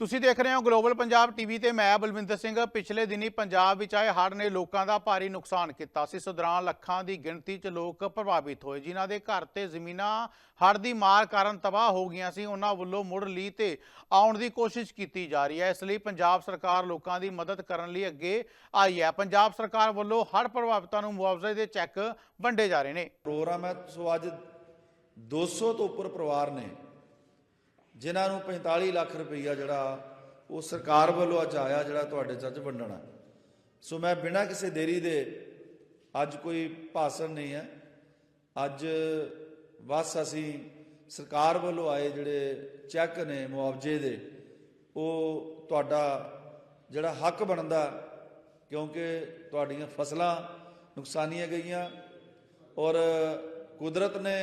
ਤੁਸੀਂ ਦੇਖ ਰਹੇ ਹੋ ਗਲੋਬਲ ਪੰਜਾਬ ਟੀਵੀ ਤੇ ਮੈਂ ਬਲਵਿੰਦਰ ਸਿੰਘ। ਪਿਛਲੇ ਦਿਨੀ ਪੰਜਾਬ ਵਿੱਚ ਆਏ ਹੜ੍ਹ ਨੇ ਲੋਕਾਂ ਦਾ ਭਾਰੀ ਨੁਕਸਾਨ ਕੀਤਾ। ਸੀ ਇਸ ਦੌਰਾਨ ਲੱਖਾਂ ਦੀ ਗਿਣਤੀ 'ਚ ਲੋਕ ਪ੍ਰਭਾਵਿਤ ਹੋਏ, ਜਿਨ੍ਹਾਂ ਦੇ ਘਰ ਤੇ ਜ਼ਮੀਨਾਂ ਹੜ੍ਹ ਦੀ ਮਾਰ ਕਾਰਨ ਤਬਾਹ ਹੋ ਗਈਆਂ ਸੀ, ਉਹਨਾਂ ਵੱਲੋਂ ਮੁੜ ਲਈ ਤੇ ਆਉਣ ਦੀ ਕੋਸ਼ਿਸ਼ ਕੀਤੀ ਜਾ ਰਹੀ ਹੈ। ਇਸ ਲਈ ਪੰਜਾਬ ਸਰਕਾਰ ਲੋਕਾਂ ਦੀ ਮਦਦ ਕਰਨ ਲਈ ਅੱਗੇ ਆਈ ਹੈ। ਪੰਜਾਬ ਸਰਕਾਰ ਵੱਲੋਂ ਹੜ੍ਹ ਪ੍ਰਭਾਵਿਤਾਂ ਨੂੰ ਮੁਆਵਜ਼ੇ ਦੇ ਚੈੱਕ ਵੰਡੇ ਜਾ ਰਹੇ ਨੇ। ਪ੍ਰੋਗਰਾਮ ਹੈ, ਸੋ ਅੱਜ 200 ਤੋਂ ਉੱਪਰ ਪਰਿਵਾਰ ਨੇ ਜਿਨ੍ਹਾਂ ਨੂੰ 45 ਲੱਖ ਰੁਪਈਆ ਜਿਹੜਾ ਉਹ ਸਰਕਾਰ ਵੱਲੋਂ ਅੱਜ ਆਇਆ ਜਿਹੜਾ ਤੁਹਾਡੇ ਚੱਜ ਵੰਡਣਾ। ਸੋ ਮੈਂ ਬਿਨਾਂ ਕਿਸੇ ਦੇਰੀ ਦੇ ਅੱਜ ਕੋਈ ਭਾਸ਼ਣ ਨਹੀਂ ਹੈ। ਅੱਜ ਬਸ ਅਸੀਂ ਸਰਕਾਰ ਵੱਲੋਂ ਆਏ ਜਿਹੜੇ ਚੈੱਕ ਨੇ ਮੁਆਵਜ਼ੇ ਦੇ, ਉਹ ਤੁਹਾਡਾ ਜਿਹੜਾ ਹੱਕ ਬਣਦਾ, ਕਿਉਂਕਿ ਤੁਹਾਡੀਆਂ ਫਸਲਾਂ ਨੁਕਸਾਨੀਆਂ ਗਈਆਂ ਔਰ ਕੁਦਰਤ ਨੇ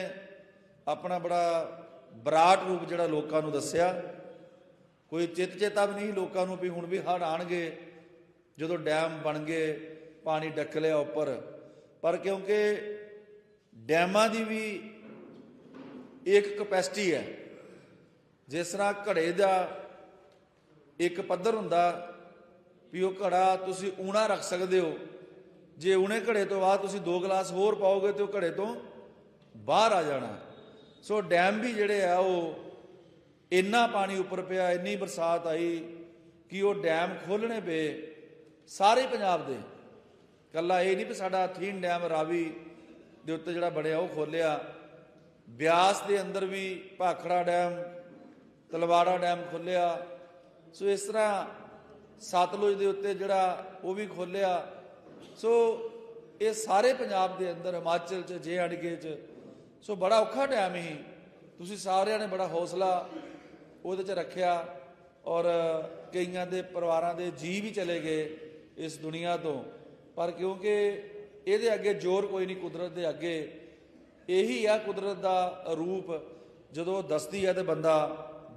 ਆਪਣਾ ਬੜਾ ਬਰਾਟ ਰੂਪ ਜਿਹੜਾ ਲੋਕਾਂ ਨੂੰ ਦੱਸਿਆ, ਕੋਈ ਚਿੱਤ ਚੇਤਾ ਵੀ ਨਹੀਂ ਲੋਕਾਂ ਨੂੰ ਵੀ ਹੁਣ ਵੀ ਹੜ੍ਹ ਆਣਗੇ ਜਦੋਂ ਡੈਮ ਬਣ ਗਏ, ਪਾਣੀ ਡੱਕ ਲਿਆ ਉੱਪਰ। ਪਰ ਕਿਉਂਕਿ ਡੈਮਾਂ ਦੀ ਵੀ ਇੱਕ ਕਪੈਸਿਟੀ ਹੈ, ਜਿਸ ਤਰ੍ਹਾਂ ਘੜੇ ਦਾ ਇੱਕ ਪੱਧਰ ਹੁੰਦਾ, ਵੀ ਉਹ ਘੜਾ ਤੁਸੀਂ ਊਣਾ ਰੱਖ ਸਕਦੇ ਹੋ। ਜੇ ਊਣੇ ਘੜੇ ਤੋਂ ਬਾਅਦ ਤੁਸੀਂ ਦੋ ਗਲਾਸ ਹੋਰ ਪਾਓਗੇ ਤੇ ਉਹ ਘੜੇ ਤੋਂ ਬਾਹਰ ਆ ਜਾਣਾ। ਸੋ ਡੈਮ ਵੀ ਜਿਹੜੇ ਆ, ਉਹ ਇੰਨਾ ਪਾਣੀ ਉੱਪਰ ਪਿਆ, ਇੰਨੀ ਬਰਸਾਤ ਆਈ ਕਿ ਉਹ ਡੈਮ ਖੋਲਣੇ ਪਏ ਸਾਰੇ ਪੰਜਾਬ ਦੇ। ਕੱਲਾ ਇਹ ਨਹੀਂ ਵੀ ਸਾਡਾ ਥੀਨ ਡੈਮ ਰਾਵੀ ਦੇ ਉੱਤੇ ਜਿਹੜਾ ਬਣਿਆ, ਉਹ ਖੋਲਿਆ ਬਿਆਸ ਦੇ ਅੰਦਰ ਵੀ ਭਾਖੜਾ ਡੈਮ, ਤਲਵਾੜਾ ਡੈਮ ਖੋਲਿਆ ਸੋ ਇਸ ਤਰ੍ਹਾਂ ਸਤਲੁਜ ਦੇ ਉੱਤੇ ਜਿਹੜਾ ਉਹ ਵੀ ਖੋਲਿਆ ਸੋ ਇਹ ਸਾਰੇ ਪੰਜਾਬ ਦੇ ਅੰਦਰ, ਹਿਮਾਚਲ ਚ, ਜੇ ਅੜਗੇ ਚ ਸੋ ਬੜਾ ਔਖਾ ਟਾਈਮ ਹੀ ਤੁਸੀਂ ਸਾਰਿਆਂ ਨੇ ਬੜਾ ਹੌਸਲਾ ਉਹਦੇ ਚ ਰੱਖਿਆ ਔਰ ਕਈਆਂ ਦੇ ਪਰਿਵਾਰਾਂ ਦੇ ਜੀ ਵੀ ਚਲੇ ਗਏ ਇਸ ਦੁਨੀਆ ਤੋਂ। ਪਰ ਕਿਉਂਕਿ ਇਹਦੇ ਅੱਗੇ ਜ਼ੋਰ ਕੋਈ ਨਹੀਂ ਕੁਦਰਤ ਦੇ ਅੱਗੇ, ਇਹੀ ਆ ਕੁਦਰਤ ਦਾ ਰੂਪ। ਜਦੋਂ ਉਹ ਦੱਸਦੀ ਹੈ ਤੇ ਬੰਦਾ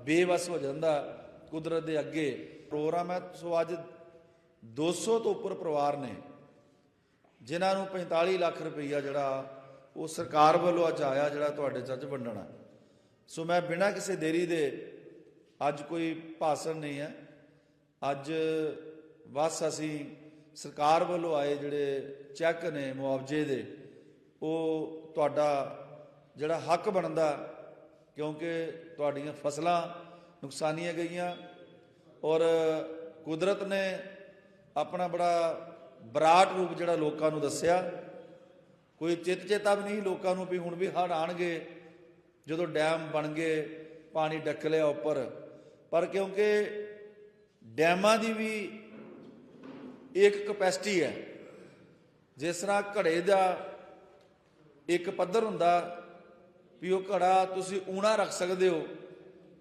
ਬੇਵਸ ਹੋ ਜਾਂਦਾ ਕੁਦਰਤ ਦੇ ਅੱਗੇ। ਪ੍ਰੋਗਰਾਮ ਹੈ, ਸੋ ਅੱਜ 200 ਤੋਂ ਉੱਪਰ ਪਰਿਵਾਰ ਨੇ, ਜਿਨ੍ਹਾਂ ਨੂੰ 45 ਲੱਖ ਰੁਪਈਆ ਜਿਹੜਾ ਉਹ ਸਰਕਾਰ ਵੱਲੋਂ ਅੱਜ ਆਇਆ ਜਿਹੜਾ ਤੁਹਾਡੇ ਚੱਜ ਵੰਡਣਾ ਸੋ ਮੈਂ ਬਿਨਾਂ ਕਿਸੇ ਦੇਰੀ ਦੇ ਅੱਜ ਕੋਈ ਭਾਸ਼ਣ ਨਹੀਂ ਹੈ। ਅੱਜ ਬਸ ਅਸੀਂ ਸਰਕਾਰ ਵੱਲੋਂ ਆਏ ਜਿਹੜੇ ਚੈੱਕ ਨੇ ਮੁਆਵਜ਼ੇ ਦੇ, ਉਹ ਤੁਹਾਡਾ ਜਿਹੜਾ ਹੱਕ ਬਣਦਾ, ਕਿਉਂਕਿ ਤੁਹਾਡੀਆਂ ਫਸਲਾਂ ਨੁਕਸਾਨੀਆਂ ਗਈਆਂ ਔਰ ਕੁਦਰਤ ਨੇ ਆਪਣਾ ਬੜਾ ਬਰਾਟ ਰੂਪ ਜਿਹੜਾ ਲੋਕਾਂ ਨੂੰ ਦੱਸਿਆ। ਕੋਈ ਚਿੱਤ ਚੇਤਾ ਵੀ ਨਹੀਂ ਲੋਕਾਂ ਨੂੰ ਵੀ ਹੁਣ ਵੀ ਹੜ੍ਹ ਆਣਗੇ ਜਦੋਂ ਡੈਮ ਬਣ ਗਏ, ਪਾਣੀ ਡੱਕ ਲਿਆ ਉੱਪਰ। ਪਰ ਕਿਉਂਕਿ ਡੈਮਾਂ ਦੀ ਵੀ ਇੱਕ ਕਪੈਸਿਟੀ ਹੈ। ਜਿਸ ਤਰ੍ਹਾਂ ਘੜੇ ਦਾ ਇੱਕ ਪੱਧਰ ਹੁੰਦਾ, ਵੀ ਉਹ ਘੜਾ ਤੁਸੀਂ ਊਣਾ ਰੱਖ ਸਕਦੇ ਹੋ।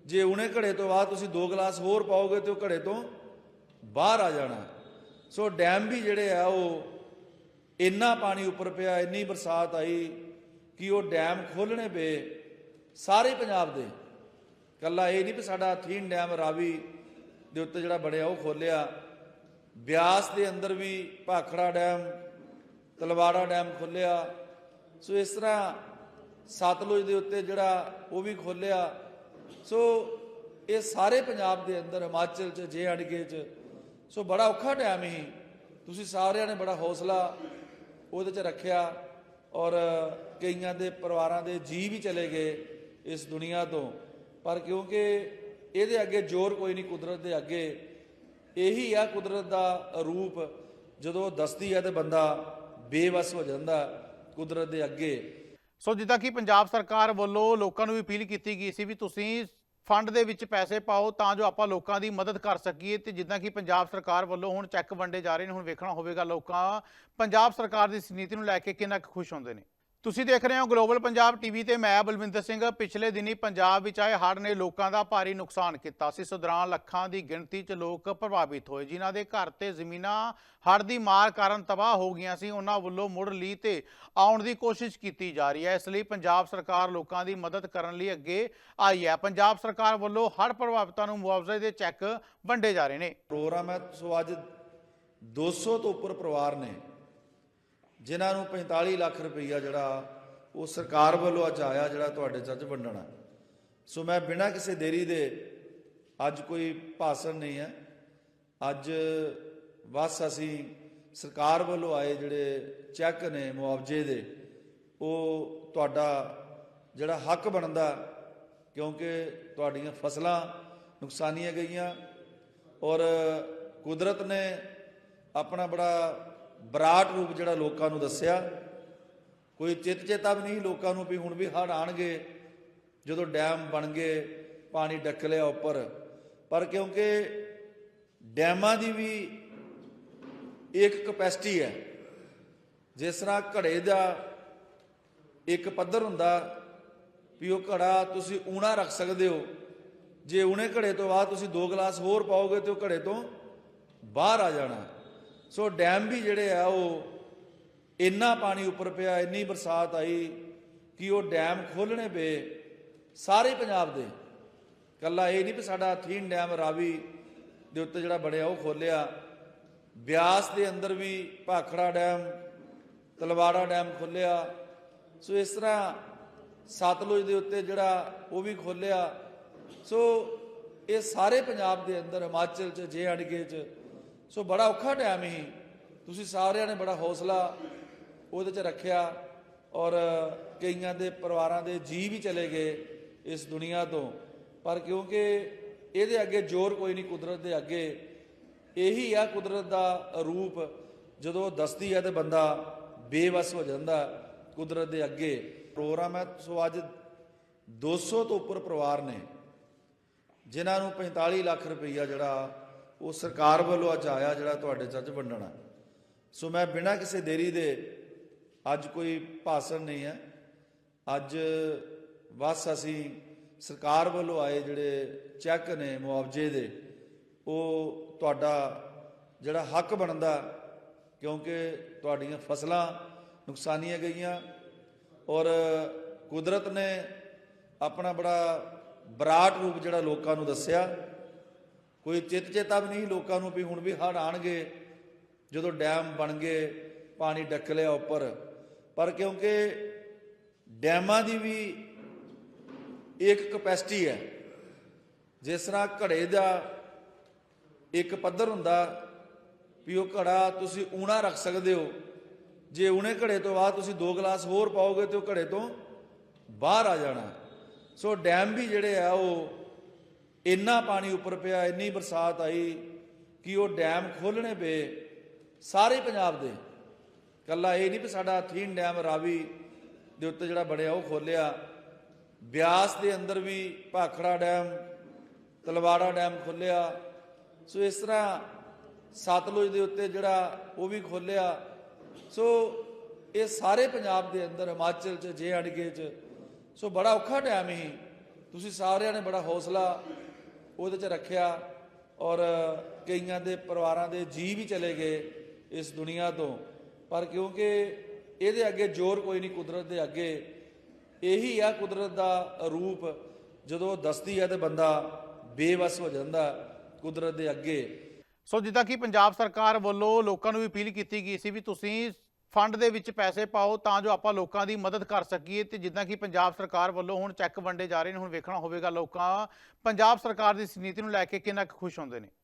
ਜੇ ਊਣੇ ਘੜੇ ਤੋਂ ਬਾਅਦ ਤੁਸੀਂ ਦੋ ਗਲਾਸ ਹੋਰ ਪਾਓਗੇ ਤੇ ਉਹ ਘੜੇ ਤੋਂ ਬਾਹਰ ਆ ਜਾਣਾ। ਸੋ ਡੈਮ ਵੀ ਜਿਹੜੇ ਆ, ਉਹ ਇੰਨਾ ਪਾਣੀ ਉੱਪਰ ਪਿਆ, ਇੰਨੀ ਬਰਸਾਤ ਆਈ ਕਿ ਉਹ ਡੈਮ ਖੋਲਣੇ ਪਏ ਸਾਰੇ ਪੰਜਾਬ ਦੇ। ਕੱਲਾ ਇਹ ਨਹੀਂ ਵੀ ਸਾਡਾ ਥੀਨ ਡੈਮ ਰਾਵੀ ਦੇ ਉੱਤੇ ਜਿਹੜਾ ਬਣਿਆ ਉਹ ਖੋਲਿਆ ਬਿਆਸ ਦੇ ਅੰਦਰ ਵੀ ਭਾਖੜਾ ਡੈਮ, ਤਲਵਾੜਾ ਡੈਮ ਖੋਲਿਆ ਸੋ ਇਸ ਤਰ੍ਹਾਂ ਸਤਲੁਜ ਦੇ ਉੱਤੇ ਜਿਹੜਾ ਉਹ ਵੀ ਖੋਲਿਆ ਸੋ ਇਹ ਸਾਰੇ ਪੰਜਾਬ ਦੇ ਅੰਦਰ, ਹਿਮਾਚਲ ਚ ਜੇ ਅੜਗੇ ਚ। ਸੋ ਬੜਾ ਔਖਾ ਟਾਈਮ ਹੀ ਤੁਸੀਂ ਸਾਰਿਆਂ ਨੇ ਬੜਾ ਹੌਸਲਾ ਉਹਦੇ ਚ ਰੱਖਿਆ ਔਰ ਕਈਆਂ ਦੇ ਪਰਿਵਾਰਾਂ ਦੇ ਜੀ ਵੀ ਚਲੇ ਗਏ ਇਸ ਦੁਨੀਆ ਤੋਂ। ਪਰ ਕਿਉਂਕਿ ਇਹਦੇ ਅੱਗੇ ਜ਼ੋਰ ਕੋਈ ਨਹੀਂ ਕੁਦਰਤ ਦੇ ਅੱਗੇ, ਇਹੀ ਆ ਕੁਦਰਤ ਦਾ ਰੂਪ, ਜਦੋਂ ਦੱਸਦੀ ਹੈ ਤੇ ਬੰਦਾ ਬੇਵਸ ਹੋ ਜਾਂਦਾ ਕੁਦਰਤ ਦੇ ਅੱਗੇ। ਸੋ ਜਿੱਦਾਂ ਕਿ ਪੰਜਾਬ ਸਰਕਾਰ ਵੱਲੋਂ ਲੋਕਾਂ ਨੂੰ ਵੀ ਅਪੀਲ ਕੀਤੀ ਗਈ ਸੀ ਵੀ ਤੁਸੀਂ ਫੰਡ ਦੇ ਵਿੱਚ ਪੈਸੇ ਪਾਓ ਤਾਂ ਜੋ ਆਪਾਂ ਲੋਕਾਂ ਦੀ ਮਦਦ ਕਰ ਸਕੀਏ ਤੇ ਜਿੱਦਾਂ ਕਿ ਪੰਜਾਬ ਸਰਕਾਰ ਵੱਲੋਂ ਹੁਣ ਚੈੱਕ ਵੰਡੇ ਜਾ ਰਹੇ ਨੇ, ਹੁਣ ਵੇਖਣਾ ਹੋਵੇਗਾ ਲੋਕਾਂ, ਪੰਜਾਬ ਸਰਕਾਰ ਦੀ ਇਸ ਨੀਤੀ ਨੂੰ ਲੈ ਕੇ ਕਿੰਨਾ ਕੁ ਖੁਸ਼ ਹੁੰਦੇ ਨੇ। ਤੁਸੀਂ ਦੇਖ ਰਹੇ ਹੋ ਗਲੋਬਲ ਪੰਜਾਬ ਟੀਵੀ ਤੇ ਮੈਂ ਬਲਵਿੰਦਰ ਸਿੰਘ। ਪਿਛਲੇ ਦਿਨੀ ਪੰਜਾਬ ਵਿੱਚ ਆਏ ਹੜ੍ਹ ਨੇ ਲੋਕਾਂ ਦਾ ਭਾਰੀ ਨੁਕਸਾਨ ਕੀਤਾ ਸੀ। ਇਸ ਦੌਰਾਨ ਲੱਖਾਂ ਦੀ ਗਿਣਤੀ 'ਚ ਲੋਕ ਪ੍ਰਭਾਵਿਤ ਹੋਏ, ਜਿਨ੍ਹਾਂ ਦੇ ਘਰ ਤੇ ਜ਼ਮੀਨਾਂ ਹੜ੍ਹ ਦੀ ਮਾਰ ਕਾਰਨ ਤਬਾਹ ਹੋ ਗਈਆਂ ਸੀ। ਉਹਨਾਂ ਵੱਲੋਂ ਮੁੜ ਲਈ ਤੇ ਆਉਣ ਦੀ ਕੋਸ਼ਿਸ਼ ਕੀਤੀ ਜਾ ਰਹੀ ਹੈ। ਇਸ ਲਈ ਪੰਜਾਬ ਸਰਕਾਰ ਲੋਕਾਂ ਦੀ ਮਦਦ ਕਰਨ ਲਈ ਅੱਗੇ ਆਈ ਹੈ। ਪੰਜਾਬ ਸਰਕਾਰ ਵੱਲੋਂ ਹੜ੍ਹ ਪ੍ਰਭਾਵਿਤਾਂ ਨੂੰ ਮੁਆਵਜ਼ੇ ਦੇ ਚੈੱਕ ਵੰਡੇ ਜਾ ਰਹੇ ਨੇ। ਪ੍ਰੋਗਰਾਮ ਹੈ। ਸੋ ਅੱਜ 200 ਤੋਂ ਉੱਪਰ ਪਰਿਵਾਰ ਨੇ ਜਿਨ੍ਹਾਂ ਨੂੰ 45 ਲੱਖ ਰੁਪਈਆ ਜਿਹੜਾ ਉਹ ਸਰਕਾਰ ਵੱਲੋਂ ਅੱਜ ਆਇਆ ਜਿਹੜਾ ਤੁਹਾਡੇ ਚੱਜ ਵੰਡਣਾ। ਸੋ ਮੈਂ ਬਿਨਾਂ ਕਿਸੇ ਦੇਰੀ ਦੇ ਅੱਜ ਕੋਈ ਭਾਸ਼ਣ ਨਹੀਂ ਹੈ। ਅੱਜ ਬਸ ਅਸੀਂ ਸਰਕਾਰ ਵੱਲੋਂ ਆਏ ਜਿਹੜੇ ਚੈੱਕ ਨੇ ਮੁਆਵਜ਼ੇ ਦੇ, ਉਹ ਤੁਹਾਡਾ ਜਿਹੜਾ ਹੱਕ ਬਣਦਾ, ਕਿਉਂਕਿ ਤੁਹਾਡੀਆਂ ਫਸਲਾਂ ਨੁਕਸਾਨੀਆਂ ਗਈਆਂ ਔਰ ਕੁਦਰਤ ਨੇ ਆਪਣਾ ਬੜਾ ਬਰਾਟ ਰੂਪ ਜਿਹੜਾ ਲੋਕਾਂ ਨੂੰ ਦੱਸਿਆ, ਕੋਈ ਚਿੱਤ ਚੇਤਾ ਵੀ ਨਹੀਂ ਲੋਕਾਂ ਨੂੰ ਵੀ ਹੁਣ ਵੀ ਹੜ੍ਹ ਆਣਗੇ ਜਦੋਂ ਡੈਮ ਬਣ ਗਏ, ਪਾਣੀ ਡੱਕ ਲਿਆ ਉੱਪਰ। ਪਰ ਕਿਉਂਕਿ ਡੈਮਾਂ ਦੀ ਵੀ ਇੱਕ ਕਪੈਸਿਟੀ ਹੈ, ਜਿਸ ਤਰ੍ਹਾਂ ਘੜੇ ਦਾ ਇੱਕ ਪੱਧਰ ਹੁੰਦਾ, ਵੀ ਉਹ ਘੜਾ ਤੁਸੀਂ ਊਣਾ ਰੱਖ ਸਕਦੇ ਹੋ। ਜੇ ਊਣੇ ਘੜੇ ਤੋਂ ਬਾਅਦ ਤੁਸੀਂ ਦੋ ਗਲਾਸ ਹੋਰ ਪਾਓਗੇ ਤੇ ਉਹ ਘੜੇ ਤੋਂ ਬਾਹਰ ਆ ਜਾਣਾ। ਸੋ ਡੈਮ ਵੀ ਜਿਹੜੇ ਆ, ਉਹ ਇੰਨਾ ਪਾਣੀ ਉੱਪਰ ਪਿਆ, ਇੰਨੀ ਬਰਸਾਤ ਆਈ ਕਿ ਉਹ ਡੈਮ ਖੋਲਣੇ ਪਏ ਸਾਰੇ ਪੰਜਾਬ ਦੇ। ਕੱਲਾ ਇਹ ਨਹੀਂ ਵੀ ਸਾਡਾ ਥੀਨ ਡੈਮ ਰਾਵੀ ਦੇ ਉੱਤੇ ਜਿਹੜਾ ਬਣਿਆ, ਉਹ ਖੋਲਿਆ ਬਿਆਸ ਦੇ ਅੰਦਰ ਵੀ ਭਾਖੜਾ ਡੈਮ, ਤਲਵਾੜਾ ਡੈਮ ਖੋਲਿਆ ਸੋ ਇਸ ਤਰ੍ਹਾਂ ਸਤਲੁਜ ਦੇ ਉੱਤੇ ਜਿਹੜਾ ਉਹ ਵੀ ਖੋਲਿਆ ਸੋ ਇਹ ਸਾਰੇ ਪੰਜਾਬ ਦੇ ਅੰਦਰ, ਹਿਮਾਚਲ ਚ, ਜੇ ਅੜਕੇ ਚ ਸੋ ਬੜਾ ਔਖਾ ਟਾਈਮ ਹੀ ਤੁਸੀਂ ਸਾਰਿਆਂ ਨੇ ਬੜਾ ਹੌਸਲਾ ਉਹਦੇ ਚ ਰੱਖਿਆ ਔਰ ਕਈਆਂ ਦੇ ਪਰਿਵਾਰਾਂ ਦੇ ਜੀ ਵੀ ਚਲੇ ਗਏ ਇਸ ਦੁਨੀਆ ਤੋਂ। ਪਰ ਕਿਉਂਕਿ ਇਹਦੇ ਅੱਗੇ ਜ਼ੋਰ ਕੋਈ ਨਹੀਂ ਕੁਦਰਤ ਦੇ ਅੱਗੇ, ਇਹੀ ਆ ਕੁਦਰਤ ਦਾ ਰੂਪ। ਜਦੋਂ ਦੱਸਦੀ ਹੈ ਤੇ ਬੰਦਾ ਬੇਵਸ ਹੋ ਜਾਂਦਾ ਕੁਦਰਤ ਦੇ ਅੱਗੇ। ਪ੍ਰੋਗਰਾਮ ਹੈ, ਸੋ ਅੱਜ 200 ਤੋਂ ਉੱਪਰ ਪਰਿਵਾਰ ਨੇ, ਜਿਨ੍ਹਾਂ ਨੂੰ 45 ਲੱਖ ਰੁਪਈਆ ਜਿਹੜਾ ਉਹ ਸਰਕਾਰ ਵੱਲੋਂ ਅੱਜ ਆਇਆ ਜਿਹੜਾ ਤੁਹਾਡੇ 'ਚ ਅੱਜ ਵੰਡਣਾ ਸੋ ਮੈਂ ਬਿਨਾਂ ਕਿਸੇ ਦੇਰੀ ਦੇ ਅੱਜ ਕੋਈ ਭਾਸ਼ਣ ਨਹੀਂ ਹੈ। ਅੱਜ ਬਸ ਅਸੀਂ ਸਰਕਾਰ ਵੱਲੋਂ ਆਏ ਜਿਹੜੇ ਚੈੱਕ ਨੇ ਮੁਆਵਜ਼ੇ ਦੇ, ਉਹ ਤੁਹਾਡਾ ਜਿਹੜਾ ਹੱਕ ਬਣਦਾ, ਕਿਉਂਕਿ ਤੁਹਾਡੀਆਂ ਫਸਲਾਂ ਨੁਕਸਾਨੀਆਂ ਗਈਆਂ ਔਰ ਕੁਦਰਤ ਨੇ ਆਪਣਾ ਬੜਾ ਬਰਾਟ ਰੂਪ ਜਿਹੜਾ ਲੋਕਾਂ ਨੂੰ ਦੱਸਿਆ। ਕੋਈ ਚਿੱਤ ਚੇਤਾ ਵੀ ਨਹੀਂ ਲੋਕਾਂ ਨੂੰ ਵੀ ਹੁਣ ਵੀ ਹੜ੍ਹ ਆਣਗੇ, ਜਦੋਂ ਡੈਮ ਬਣ ਗਏ, ਪਾਣੀ ਡੱਕ ਲਿਆ ਉੱਪਰ। ਪਰ ਕਿਉਂਕਿ ਡੈਮਾਂ ਦੀ ਵੀ ਇੱਕ ਕਪੈਸਿਟੀ ਹੈ, ਜਿਸ ਤਰ੍ਹਾਂ ਘੜੇ ਦਾ ਇੱਕ ਪੱਧਰ ਹੁੰਦਾ, ਵੀ ਉਹ ਘੜਾ ਤੁਸੀਂ ਊਣਾ ਰੱਖ ਸਕਦੇ ਹੋ। ਜੇ ਊਣੇ ਘੜੇ ਤੋਂ ਬਾਅਦ ਤੁਸੀਂ ਦੋ ਗਲਾਸ ਹੋਰ ਪਾਓਗੇ ਤੇ ਉਹ ਘੜੇ ਤੋਂ ਬਾਹਰ ਆ ਜਾਣਾ। ਸੋ ਡੈਮ ਵੀ ਜਿਹੜੇ ਆ, ਉਹ ਇੰਨਾ ਪਾਣੀ ਉੱਪਰ ਪਿਆ, ਇੰਨੀ ਬਰਸਾਤ ਆਈ ਕਿ ਉਹ ਡੈਮ ਖੋਲਣੇ ਪਏ ਸਾਰੇ ਪੰਜਾਬ ਦੇ। ਕੱਲਾ ਇਹ ਨਹੀਂ ਵੀ ਸਾਡਾ ਥੀਨ ਡੈਮ ਰਾਵੀ ਦੇ ਉੱਤੇ ਜਿਹੜਾ ਬਣਿਆ, ਉਹ ਖੋਲਿਆ ਬਿਆਸ ਦੇ ਅੰਦਰ ਵੀ ਭਾਖੜਾ ਡੈਮ, ਤਲਵਾੜਾ ਡੈਮ ਖੋਲਿਆ ਸੋ ਇਸ ਤਰ੍ਹਾਂ ਸਤਲੁਜ ਦੇ ਉੱਤੇ ਜਿਹੜਾ ਉਹ ਵੀ ਖੋਲਿਆ ਸੋ ਇਹ ਸਾਰੇ ਪੰਜਾਬ ਦੇ ਅੰਦਰ, ਹਿਮਾਚਲ ਚ, ਜੇ ਅੜਕੇ ਚ। ਸੋ ਬੜਾ ਔਖਾ ਟਾਈਮ ਹੀ ਤੁਸੀਂ ਸਾਰਿਆਂ ਨੇ ਬੜਾ ਹੌਸਲਾ ਉਹਦੇ ਚ ਰੱਖਿਆ ਔਰ ਕਈਆਂ ਦੇ ਪਰਿਵਾਰਾਂ ਦੇ ਜੀ ਵੀ ਚਲੇ ਗਏ ਇਸ ਦੁਨੀਆ ਤੋਂ। ਪਰ ਕਿਉਂਕਿ ਇਹਦੇ ਅੱਗੇ ਜ਼ੋਰ ਕੋਈ ਨਹੀਂ ਕੁਦਰਤ ਦੇ ਅੱਗੇ, ਇਹੀ ਆ ਕੁਦਰਤ ਦਾ ਰੂਪ। ਜਦੋਂ ਦਸਦੀ ਹੈ ਤੇ ਬੰਦਾ ਬੇਵਸ ਹੋ ਜਾਂਦਾ ਕੁਦਰਤ ਦੇ ਅੱਗੇ। ਸੋ ਜਿੱਦਾਂ ਕਿ ਪੰਜਾਬ ਸਰਕਾਰ ਵੱਲੋਂ ਲੋਕਾਂ ਨੂੰ ਵੀ ਅਪੀਲ ਕੀਤੀ ਗਈ ਸੀ ਵੀ ਤੁਸੀਂ ਫੰਡ ਦੇ ਵਿੱਚ ਪੈਸੇ ਪਾਓ ਤਾਂ ਜੋ ਆਪਾਂ ਲੋਕਾਂ ਦੀ ਮਦਦ ਕਰ ਸਕੀਏ। ਤੇ ਜਿੱਦਾਂ ਕਿ ਪੰਜਾਬ ਸਰਕਾਰ ਵੱਲੋਂ ਹੁਣ ਚੈੱਕ ਵੰਡੇ ਜਾ ਰਹੇ ਨੇ, ਹੁਣ ਵੇਖਣਾ ਹੋਵੇਗਾ ਲੋਕਾਂ। ਪੰਜਾਬ ਸਰਕਾਰ ਦੀ ਇਸ ਨੀਤੀ ਨੂੰ ਲੈ ਕੇ ਕਿੰਨਾ ਕੁ ਖੁਸ਼ ਹੁੰਦੇ ਨੇ?